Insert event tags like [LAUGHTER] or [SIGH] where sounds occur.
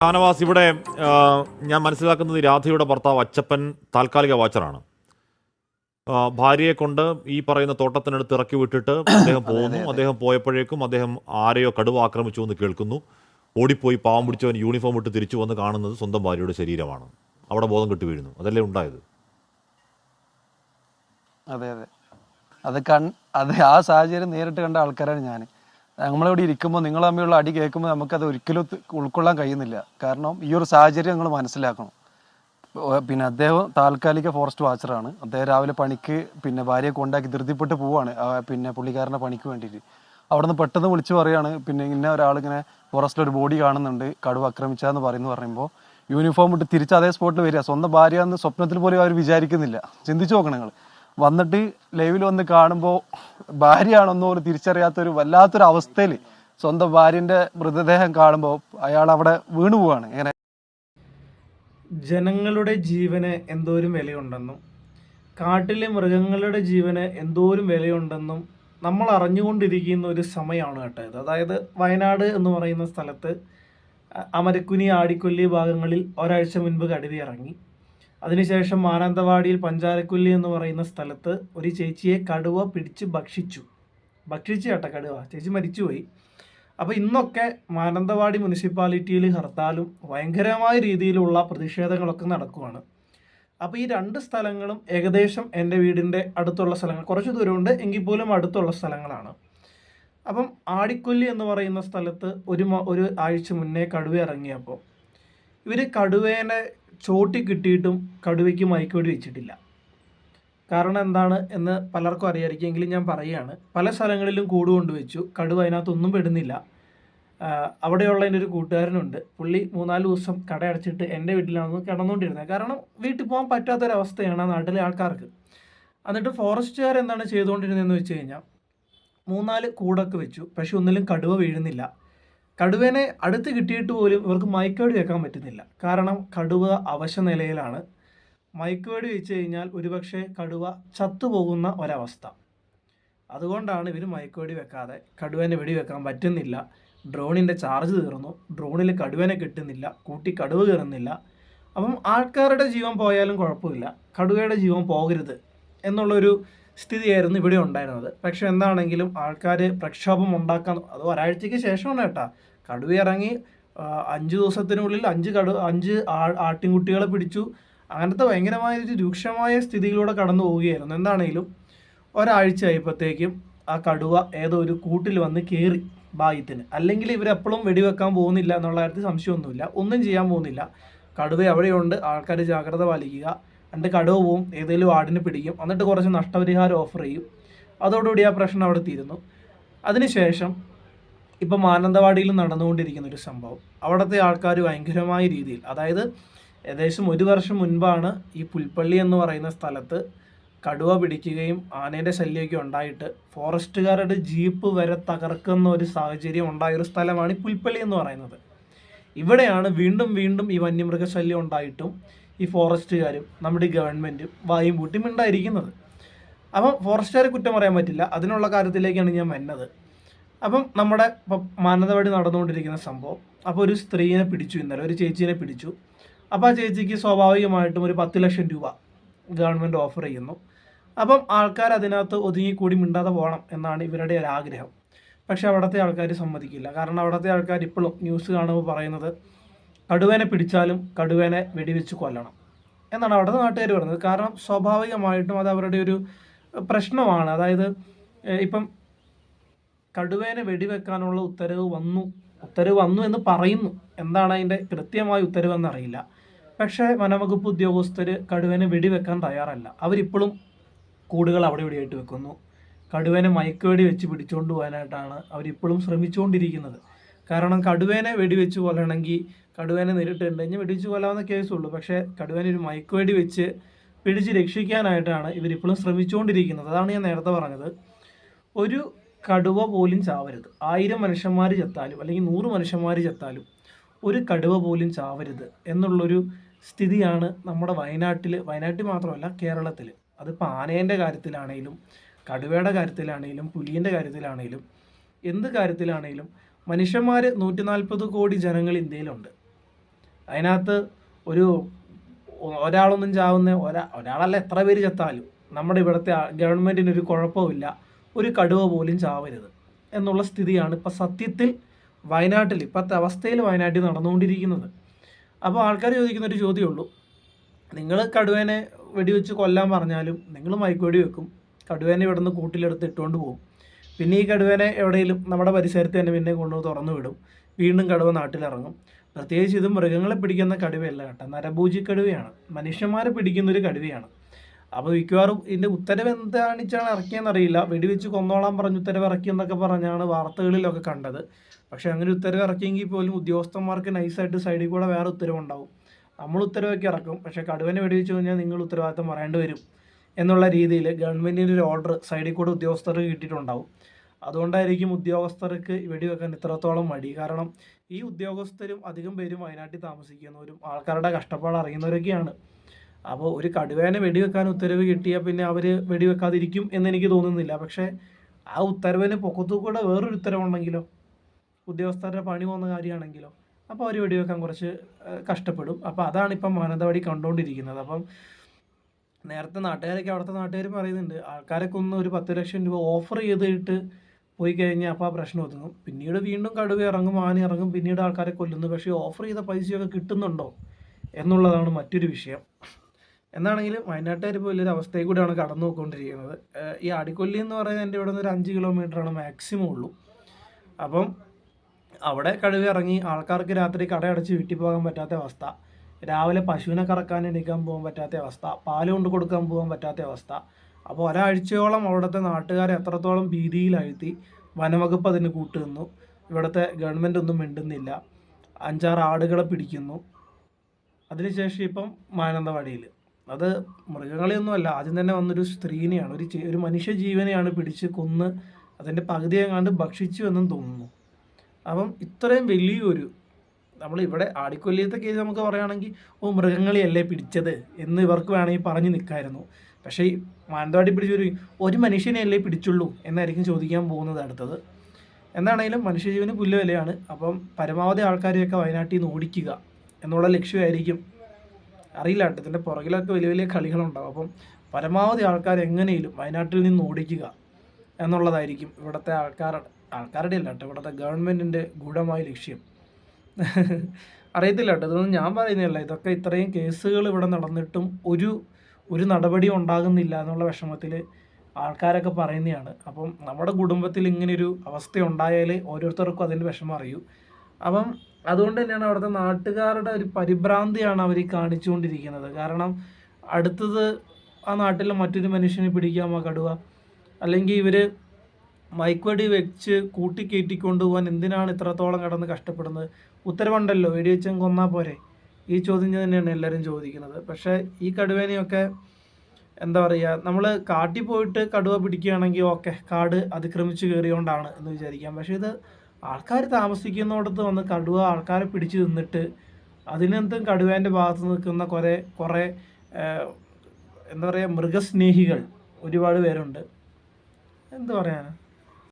ഷാനവാസ് ഇവിടെ ഞാൻ മനസ്സിലാക്കുന്നത് രാധയുടെ ഭർത്താവ് അച്ചപ്പൻ താൽക്കാലിക വാച്ചറാണ്. ഭാര്യയെ കൊണ്ട് ഈ പറയുന്ന തോട്ടത്തിനടുത്ത് ഇറക്കി വിട്ടിട്ട് [COUGHS] അദ്ദേഹം പോകുന്നു. അദ്ദേഹം പോയപ്പോഴേക്കും അദ്ദേഹം ആരെയോ കടുവ ആക്രമിച്ചു എന്ന് കേൾക്കുന്നു. ഓടിപ്പോയി പാവം പിടിച്ചവൻ യൂണിഫോം ഇട്ട് തിരിച്ചു വന്ന് കാണുന്നത് സ്വന്തം ഭാര്യയുടെ ശരീരമാണ്. അവിടെ ബോധം കെട്ടി വീഴുന്നു. അതല്ലേ ഉണ്ടായത്? അതെ അതെ. അത് കൺ അത് ആ സാഹചര്യം നേരിട്ട് കണ്ട ആൾക്കാരാണ് ഞാൻ നമ്മളിവിടെ ഇരിക്കുമ്പോൾ നിങ്ങൾ തമ്മിലുള്ള അടി കേൾക്കുമ്പോൾ നമുക്കത് ഒരിക്കലും ഉൾക്കൊള്ളാൻ കഴിയുന്നില്ല. കാരണം ഈ ഒരു സാഹചര്യം നിങ്ങൾ മനസ്സിലാക്കണം. പിന്നെ അദ്ദേഹം താൽക്കാലിക ഫോറസ്റ്റ് വാച്ചറാണ്. അദ്ദേഹം രാവിലെ പണിക്ക് പിന്നെ ഭാര്യയെ കൊണ്ടാക്കി ധൃതിപ്പെട്ട് പോവാണ്. പിന്നെ പുള്ളിക്കാരന്റെ പണിക്ക് വേണ്ടിയിട്ട്. അവിടെ നിന്ന് പെട്ടെന്ന് വിളിച്ച് പറയാണ്. പിന്നെ ഇന്ന ഒരാളിങ്ങനെ ഫോറസ്റ്റിൽ ഒരു ബോഡി കാണുന്നുണ്ട്. കടുവ ആക്രമിച്ചതെന്ന് പറയുന്നു പറയുമ്പോൾ യൂണിഫോം ഇട്ട് തിരിച്ച് അതേ സ്പോട്ടിൽ വരിക. സ്വന്തം ഭാര്യ എന്ന് സ്വപ്നത്തിൽ പോലും അവർ വിചാരിക്കുന്നില്ല. ചിന്തിച്ചു നോക്കണം നിങ്ങൾ. വന്നിട്ട് ലൈവിൽ വന്ന് കാണുമ്പോൾ ഭാര്യയാണെന്നോ ഒരു തിരിച്ചറിയാത്തൊരു വല്ലാത്തൊരു അവസ്ഥയിൽ സ്വന്തം ഭാര്യന്റെ മൃതദേഹം കാണുമ്പോൾ അയാൾ അവിടെ വീണു പോവാണ്. ഇങ്ങനെ ജനങ്ങളുടെ ജീവന് എന്തോരും വിലയുണ്ടെന്നും കാട്ടിലെ മൃഗങ്ങളുടെ ജീവന് എന്തോരും വിലയുണ്ടെന്നും നമ്മൾ അറിഞ്ഞുകൊണ്ടിരിക്കുന്ന ഒരു സമയമാണ് കേട്ടോ ഇത്. അതായത് വയനാട് എന്ന് പറയുന്ന സ്ഥലത്ത് അമരക്കുനി ആടിക്കൊല്ലി ഭാഗങ്ങളിൽ ഒരാഴ്ച മുൻപ് കടുവ ഇറങ്ങി അതിനുശേഷം മാനന്തവാടിയിൽ പഞ്ചാരക്കുല്ലി എന്ന് പറയുന്ന സ്ഥലത്ത് ഒരു ചേച്ചിയെ കടുവ പിടിച്ച് ഭക്ഷിച്ചു. ഭക്ഷിച്ചു കേട്ടോ കടുവ. ചേച്ചി മരിച്ചുപോയി. അപ്പോൾ ഇന്നൊക്കെ മാനന്തവാടി മുനിസിപ്പാലിറ്റിയിൽ ഹർത്താലും ഭയങ്കരമായ രീതിയിലുള്ള പ്രതിഷേധങ്ങളൊക്കെ നടക്കുകയാണ് അപ്പോൾ ഈ രണ്ട് സ്ഥലങ്ങളും ഏകദേശം എന്റെ വീടിന്റെ അടുത്തുള്ള സ്ഥലങ്ങൾ കുറച്ച് ദൂരമുണ്ട് എങ്കിൽ പോലും അടുത്തുള്ള സ്ഥലങ്ങളാണ്. അപ്പം ആടിക്കൊല്ലി എന്ന് പറയുന്ന സ്ഥലത്ത് ഒരു ഒരു ആഴ്ച മുന്നേ കടുവ ഇറങ്ങിയപ്പോൾ ഇവർ കടുവേനെ ചോട്ടി കിട്ടിയിട്ടും കടുവയ്ക്ക് മയക്കുവെടി വെച്ചിട്ടില്ല. കാരണം എന്താണ് എന്ന് പലർക്കും അറിയാമായിരിക്കും ഞാൻ പറയുകയാണ്. പല സ്ഥലങ്ങളിലും കൂട് കൊണ്ടുവച്ചു. കടുവ അതിനകത്തൊന്നും പെടുന്നില്ല. അവിടെയുള്ള എന്റെ ഒരു കൂട്ടുകാരനുണ്ട്. പുള്ളി മൂന്നാൽ ദിവസം കട അടച്ചിട്ട് എന്റെ വീട്ടിലാണ് കിടന്നുകൊണ്ടിരുന്നത്. കാരണം വീട്ടിൽ പോകാൻ പറ്റാത്തൊരവസ്ഥയാണ് ആ നാട്ടിലെ ആൾക്കാർക്ക്. എന്നിട്ട് ഫോറസ്റ്റുകാർ എന്താണ് ചെയ്തുകൊണ്ടിരുന്നതെന്ന് വെച്ച് കഴിഞ്ഞാൽ മൂന്നാൽ കൂടൊക്കെ വെച്ചു. പക്ഷെ ഒന്നിലും കടുവ വീഴുന്നില്ല. കടുവേനെ അടുത്ത് കിട്ടിയിട്ട് പോലും ഇവർക്ക് മൈക്കേട് വെക്കാൻ പറ്റുന്നില്ല. കാരണം കടുവ അവശ നിലയിലാണ്. മൈക്കേട് വെച്ച് കഴിഞ്ഞാൽ ഒരുപക്ഷെ കടുവ ചത്തുപോകുന്ന ഒരവസ്ഥ. അതുകൊണ്ടാണ് ഇവർ മയക്കുവെടി വെക്കാതെ കടുവേനെ വെടി വെക്കാൻ പറ്റുന്നില്ല. ഡ്രോണിന്റെ ചാർജ് തീർന്നു. ഡ്രോണിൽ കടുവേനെ കിട്ടുന്നില്ല. കൂട്ടി കടുവ കയറുന്നില്ല. അപ്പം ആൾക്കാരുടെ ജീവൻ പോയാലും കുഴപ്പമില്ല. കടുവയുടെ ജീവൻ പോകരുത്. എന്നുള്ളൊരു സ്ഥിതിയായിരുന്നു ഇവിടെ ഉണ്ടായിരുന്നത്. പക്ഷെ എന്താണെങ്കിലും ആൾക്കാർ പ്രക്ഷോഭം ഉണ്ടാക്കാൻ അത് ഒരാഴ്ചയ്ക്ക് ശേഷമാണ് കേട്ടോ. കടുവ ഇറങ്ങി അഞ്ച് ദിവസത്തിനുള്ളിൽ അഞ്ച് കടു അഞ്ച് ആട്ടിൻകുട്ടികളെ പിടിച്ചു. അങ്ങനത്തെ ഭയങ്കരമായ ഒരു രൂക്ഷമായ സ്ഥിതിയിലൂടെ കടന്നു പോവുകയായിരുന്നു. എന്താണെങ്കിലും ഒരാഴ്ച ആയപ്പോഴത്തേക്കും ആ കടുവ ഏതോ ഒരു കൂട്ടിൽ വന്ന് കയറി ഭാഗ്യത്തിന്. അല്ലെങ്കിൽ ഇവരെപ്പോഴും വെടിവെക്കാൻ പോകുന്നില്ല എന്നുള്ള കാര്യത്തിൽ സംശയമൊന്നുമില്ല. ഒന്നും ചെയ്യാൻ പോകുന്നില്ല. കടുവ അവിടെയുണ്ട്. ആൾക്കാർ ജാഗ്രത പാലിക്കുക. എന്നിട്ട് കടുവ പോവും ഏതെങ്കിലും ആടിന് പിടിക്കും. എന്നിട്ട് കുറച്ച് നഷ്ടപരിഹാരം ഓഫർ ചെയ്യും. അതോടുകൂടി ആ പ്രശ്നം അവിടെ തീരുന്നു. അതിനുശേഷം ഇപ്പം മാനന്തവാടിയിൽ നടന്നുകൊണ്ടിരിക്കുന്ന ഒരു സംഭവം. അവിടുത്തെ ആൾക്കാർ ഭയങ്കരമായ രീതിയിൽ അതായത് ഏകദേശം ഒരു വർഷം മുൻപാണ് ഈ പുൽപ്പള്ളി എന്ന് പറയുന്ന സ്ഥലത്ത് കടുവ പിടിക്കുകയും ആനേന്റെ ശല്യമൊക്കെ ഉണ്ടായിട്ട് ഫോറസ്റ്റുകാരുടെ ജീപ്പ് വരെ തകർക്കുന്ന ഒരു സാഹചര്യം ഉണ്ടായ ഒരു സ്ഥലമാണ് ഈ പുൽപ്പള്ളി എന്ന് പറയുന്നത്. ഇവിടെയാണ് വീണ്ടും വീണ്ടും ഈ വന്യമൃഗശല്യം ഉണ്ടായിട്ടും ഈ ഫോറസ്റ്റുകാരും നമ്മുടെ ഈ ഗവൺമെന്റും വായും പൂട്ടി മിണ്ടായിരിക്കുന്നത്. അപ്പം ഫോറസ്റ്റുകാരെ കുറ്റം പറയാൻ പറ്റില്ല. അതിനുള്ള കാര്യത്തിലേക്കാണ് ഞാൻ വന്നത്. അപ്പം നമ്മുടെ ഇപ്പം മാനന്തവാടി നടന്നുകൊണ്ടിരിക്കുന്ന സംഭവം. അപ്പോൾ ഒരു സ്ത്രീയെ പിടിച്ചു ഇന്നലെ ഒരു ചേച്ചീനെ പിടിച്ചു. അപ്പോൾ ആ ചേച്ചിക്ക് സ്വാഭാവികമായിട്ടും ഒരു പത്ത് ലക്ഷം രൂപ ഗവൺമെന്റ് ഓഫർ ചെയ്യുന്നു. അപ്പം ആൾക്കാർ അതിനകത്ത് ഒതുങ്ങിക്കൂടി മിണ്ടാതെ പോകണം എന്നാണ് ഇവരുടെ ഒരു ആഗ്രഹം. പക്ഷെ അവിടുത്തെ ആൾക്കാർ സമ്മതിക്കില്ല. കാരണം അവിടുത്തെ ആൾക്കാർ ഇപ്പോഴും ന്യൂസ് കാണുമ്പോൾ പറയുന്നത് കടുവേനെ പിടിച്ചാലും കടുവേനെ വെടിവെച്ച് കൊല്ലണം. എന്നാണ് അവിടുത്തെ നാട്ടുകാർ പറഞ്ഞത്. കാരണം സ്വാഭാവികമായിട്ടും അത് അവരുടെ ഒരു പ്രശ്നമാണ്. അതായത് ഇപ്പം കടുവേനെ വെടിവെക്കാനുള്ള ഉത്തരവ് വന്നു. ഉത്തരവ് വന്നു എന്ന് പറയുന്നു. എന്താണ് അതിന്റെ കൃത്യമായ ഉത്തരവെന്നറിയില്ല പക്ഷേ വനവകുപ്പ് ഉദ്യോഗസ്ഥർ കടുവേനെ വെടിവെക്കാൻ തയ്യാറല്ല. അവരിപ്പോഴും കൂടുകൾ അവിടെ ഇവിടെയായിട്ട് വെക്കുന്നു. കടുവേനെ മയക്കുവേടി വെച്ച് പിടിച്ചുകൊണ്ട് പോകാനായിട്ടാണ് അവരിപ്പോഴും ശ്രമിച്ചുകൊണ്ടിരിക്കുന്നത് കാരണം കടുവേനെ വെടിവെച്ച് കൊല്ലണമെങ്കിൽ കടുവേനെ നേരിട്ടുണ്ട് കഴിഞ്ഞാൽ വെടിവെച്ച് കൊല്ലാവുന്ന കേസുള്ളൂ പക്ഷേ കടുവേനെ ഒരു മയക്കുവെടി വെച്ച് പിടിച്ച് രക്ഷിക്കാനായിട്ടാണ് ഇവരിപ്പോഴും ശ്രമിച്ചുകൊണ്ടിരിക്കുന്നത്. അതാണ് ഞാൻ നേരത്തെ പറഞ്ഞത്. ഒരു കടുവ പോലും ചാവരുത്. ആയിരം മനുഷ്യന്മാർ ചത്താലും അല്ലെങ്കിൽ നൂറ് മനുഷ്യന്മാർ ചത്താലും ഒരു കടുവ പോലും ചാവരുത് എന്നുള്ളൊരു സ്ഥിതിയാണ് നമ്മുടെ വയനാട്ടിൽ വയനാട്ടിൽ മാത്രമല്ല കേരളത്തിൽ അതിപ്പോൾ ആനേന്റെ കാര്യത്തിലാണെങ്കിലും കടുവയുടെ കാര്യത്തിലാണെങ്കിലും പുലിയന്റെ കാര്യത്തിലാണെങ്കിലും എന്ത് കാര്യത്തിലാണെങ്കിലും മനുഷ്യന്മാർ നൂറ്റി നാൽപ്പത് കോടി ജനങ്ങൾ ഇന്ത്യയിലുണ്ട്. അതിനകത്ത് ഒരു ഒരാളൊന്നും ചാവുന്ന ഒരാ ഒരാളല്ല എത്ര പേര് ചത്താലും നമ്മുടെ ഇവിടുത്തെ ഗവൺമെന്റിന് ഒരു കുഴപ്പമില്ല ഒരു കടുവ പോലും ചാവരുത് എന്നുള്ള സ്ഥിതിയാണ് ഇപ്പം സത്യത്തിൽ വയനാട്ടിൽ ഇപ്പോഴത്തെ അവസ്ഥയിൽ വയനാട്ടിൽ നടന്നുകൊണ്ടിരിക്കുന്നത്. അപ്പോൾ ആൾക്കാർ ചോദിക്കുന്ന ഒരു ചോദ്യമുള്ളൂ. നിങ്ങൾ കടുവേനെ വെടിവെച്ച് കൊല്ലാൻ പറഞ്ഞാലും നിങ്ങൾ മയക്കുവെടി വെക്കും കടുവേനെ ഇവിടുന്ന് കൂട്ടിലെടുത്ത് ഇട്ടുകൊണ്ട് പോകും. പിന്നെ ഈ കടുവേനെ എവിടെയെങ്കിലും നമ്മുടെ പരിസരത്ത് തന്നെ പിന്നെ കൊണ്ടുപോയി തുറന്നു വിടും. വീണ്ടും കടുവ നാട്ടിലിറങ്ങും. പ്രത്യേകിച്ച് ഇത് മൃഗങ്ങളെ പിടിക്കുന്ന കടുവയല്ല കേട്ടോ. നരഭൂജി കടുവയാണ്. മനുഷ്യന്മാരെ പിടിക്കുന്ന ഒരു കടുവയാണ്. അപ്പോൾ മിക്കവാറും ഇതിന്റെ ഉത്തരവ് എന്താണിച്ചാണ് ഇറക്കിയെന്നറിയില്ല. വെടിവെച്ച് കൊന്നോളാൻ പറഞ്ഞ് ഉത്തരവ് ഇറക്കിയെന്നൊക്കെ പറഞ്ഞാണ് വാർത്തകളിലൊക്കെ കണ്ടത്. പക്ഷേ അങ്ങനെ ഉത്തരവ് ഇറക്കിയെങ്കിൽ പോലും ഉദ്യോഗസ്ഥന്മാർക്ക് നൈസായിട്ട് സൈഡിൽ കൂടെ വേറെ ഉത്തരവുണ്ടാവും. നമ്മൾ ഉത്തരവൊക്കെ ഇറക്കും. പക്ഷേ കടുവനെ വെടിവെച്ച് കഴിഞ്ഞാൽ നിങ്ങൾ ഉത്തരവാദിത്തം പറയേണ്ടി വരും. എന്നുള്ള രീതിയിൽ ഗവൺമെന്റിന്റെ ഒരു ഓർഡർ സൈഡിൽ കൂടെ ഉദ്യോഗസ്ഥർക്ക് കിട്ടിയിട്ടുണ്ടാവും. അതുകൊണ്ടായിരിക്കും ഉദ്യോഗസ്ഥർക്ക് വെടിവെക്കാൻ ഇത്രത്തോളം മടി. കാരണം ഈ ഉദ്യോഗസ്ഥരും അധികം പേരും വയനാട്ടിൽ താമസിക്കുന്നവരും ആൾക്കാരുടെ കഷ്ടപ്പാട് അറിയുന്നവരൊക്കെയാണ്. അപ്പോൾ ഒരു കടുവേനെ വെടിവെക്കാൻ ഉത്തരവ് കിട്ടിയാൽ പിന്നെ അവർ വെടിവെക്കാതിരിക്കും എന്ന് എനിക്ക് തോന്നുന്നില്ല. പക്ഷേ ആ ഉത്തരവിന് പൊക്കത്തു കൂടെ വേറൊരു ഉത്തരവുണ്ടെങ്കിലോ? ഉദ്യോഗസ്ഥരുടെ പണി പോകുന്ന കാര്യമാണെങ്കിലോ? അപ്പോൾ അവർ വെടിവെക്കാൻ കുറച്ച് കഷ്ടപ്പെടും. അപ്പോൾ അതാണ് ഇപ്പം മാനന്തവാടി കണ്ടുകൊണ്ടിരിക്കുന്നത്. അപ്പം നേരത്തെ നാട്ടുകാരൊക്കെ അവിടുത്തെ നാട്ടുകാർ പറയുന്നുണ്ട് ആൾക്കാരൊക്കെ ഒന്ന് ഒരു പത്ത് ലക്ഷം രൂപ ഓഫർ ചെയ്തിട്ട് പോയി കഴിഞ്ഞാൽ അപ്പോൾ ആ പ്രശ്നം ഒതുങ്ങും. പിന്നീട് വീണ്ടും കടുവ ഇറങ്ങും ആന ഇറങ്ങും പിന്നീട് ആൾക്കാരെ കൊല്ലുന്നു. പക്ഷേ ഓഫർ ചെയ്ത പൈസയൊക്കെ കിട്ടുന്നുണ്ടോ എന്നുള്ളതാണ് മറ്റൊരു വിഷയം. എന്നാണെങ്കിലും വയനാട്ടുകാർ ഇപ്പോൾ വലിയൊരു അവസ്ഥയിൽ കൂടെയാണ് കടന്നു പോയിക്കൊണ്ടിരിക്കുന്നത് ഈ അടിക്കൊല്ലി എന്ന് പറയുന്നത് എന്റെ ഇവിടെ നിന്ന് ഒരു അഞ്ച് കിലോമീറ്ററാണ് മാക്സിമം ഉള്ളൂ. അപ്പം അവിടെ കടുവ ഇറങ്ങി ആൾക്കാർക്ക് രാത്രി കടയടച്ച് വീട്ടിൽ പോകാൻ പറ്റാത്ത അവസ്ഥ. രാവിലെ പശുവിനെ കറക്കാൻ എണീക്കാൻ പോകാൻ പറ്റാത്ത അവസ്ഥ. പാൽ കൊണ്ട് കൊടുക്കാൻ പോകാൻ പറ്റാത്ത അവസ്ഥ. അപ്പോൾ ഒരാഴ്ചയോളം അവിടുത്തെ നാട്ടുകാരെ എത്രത്തോളം ഭീതിയിലാഴ്ത്തി വനവകുപ്പ് അതിന് കൂട്ടുനിന്നു. ഇവിടുത്തെ ഗവൺമെന്റ് ഒന്നും മിണ്ടുന്നില്ല. അഞ്ചാറ് ആടുകളെ പിടിക്കുന്നു. അതിനുശേഷം ഇപ്പം മാനന്തവാടിയിൽ. അത് മൃഗങ്ങളെയൊന്നുമല്ല ആദ്യം തന്നെ വന്നൊരു സ്ത്രീനെയാണ് ഒരു ഒരു മനുഷ്യ ജീവനെയാണ് പിടിച്ച് കൊന്ന് അതിന്റെ പകുതി എങ്ങാണ്ട് ഭക്ഷിച്ചു എന്നും തോന്നുന്നു. അപ്പം ഇത്രയും വലിയൊരു നമ്മൾ ഇവിടെ ആടിക്കൊല്ലിയത്തെ കേസ് നമുക്ക് പറയുകയാണെങ്കിൽ ഓ മൃഗങ്ങളെയല്ലേ പിടിച്ചത് എന്ന് ഇവർക്ക് വേണമെങ്കിൽ പറഞ്ഞു നിൽക്കായിരുന്നു. പക്ഷേ ഈ മാനന്തവാടി പിടിച്ചൊരു ഒരു മനുഷ്യനെയല്ലേ പിടിച്ചുള്ളൂ എന്നായിരിക്കും ചോദിക്കാൻ പോകുന്നത് അടുത്തത്. എന്താണെങ്കിലും മനുഷ്യജീവന് പുല്ല് വിലയാണ് അപ്പം പരമാവധി ആൾക്കാരെയൊക്കെ വയനാട്ടിൽ നിന്ന് ഓടിക്കുക എന്നുള്ള ലക്ഷ്യമായിരിക്കും. അറിയില്ല കേട്ടോ ഇതിന്റെ പുറകിലൊക്കെ വലിയ വലിയ കളികളുണ്ടാവും. അപ്പം പരമാവധി ആൾക്കാർ എങ്ങനെയും വയനാട്ടിൽ നിന്ന് ഓടിക്കുക എന്നുള്ളതായിരിക്കും ഇവിടുത്തെ ആൾക്കാരുടെ ആൾക്കാരുടെ അല്ല കേട്ടോ ഇവിടുത്തെ ഗവൺമെന്റിന്റെ ഗൂഢമായ ലക്ഷ്യം. [LAUGHS] അറിയത്തില്ല കേട്ടോ ഇതൊന്നും ഞാൻ പറയുന്നില്ല ഇതൊക്കെ ഇത്രയും കേസുകൾ ഇവിടെ നടന്നിട്ടും ഒരു ഒരു നടപടി ഉണ്ടാകുന്നില്ല എന്നുള്ള വിഷമത്തിൽ ആൾക്കാരൊക്കെ പറയുന്നതാണ്. അപ്പം നമ്മുടെ കുടുംബത്തിൽ ഇങ്ങനെയൊരു അവസ്ഥ ഉണ്ടായാൽ ഓരോരുത്തർക്കും അതിന്റെ വിഷമം അറിയൂ. അപ്പം അതുകൊണ്ട് തന്നെയാണ് അവിടുത്തെ നാട്ടുകാരുടെ ഒരു പരിഭ്രാന്തിയാണ് അവർ കാണിച്ചുകൊണ്ടിരിക്കുന്നത്. കാരണം അടുത്തത് ആ നാട്ടിലെ മറ്റൊരു മനുഷ്യനെ പിടിക്കാമോ കടുവ? അല്ലെങ്കിൽ ഇവർ മയക്കുവടി വെച്ച് കൂട്ടിക്കയറ്റിക്കൊണ്ട് പോകാൻ എന്തിനാണ് ഇത്രത്തോളം കടന്ന് കഷ്ടപ്പെടുന്നത്? ഉത്തരവുണ്ടല്ലോ വെടിവെച്ചും കൊന്നാൽ പോരെ. ഈ ചോദ്യം തന്നെയാണ് എല്ലാവരും ചോദിക്കുന്നത്. പക്ഷേ ഈ കടുവേനെയൊക്കെ എന്താ പറയുക നമ്മൾ കാട്ടിൽ പോയിട്ട് കടുവ പിടിക്കുകയാണെങ്കിൽ ഓക്കെ കാട് അതിക്രമിച്ച് കയറിയോണ്ടാണ് എന്ന് വിചാരിക്കാം. പക്ഷേ ഇത് ആൾക്കാർ താമസിക്കുന്നിടത്ത് വന്ന് കടുവ ആൾക്കാരെ പിടിച്ചു നിന്നിട്ട് അതിനെന്തും കടുവേന്റെ ഭാഗത്ത് നിൽക്കുന്ന കുറേ കുറേ എന്താ പറയുക മൃഗസ്നേഹികൾ ഒരുപാട് പേരുണ്ട്. എന്ത് പറയാനാ?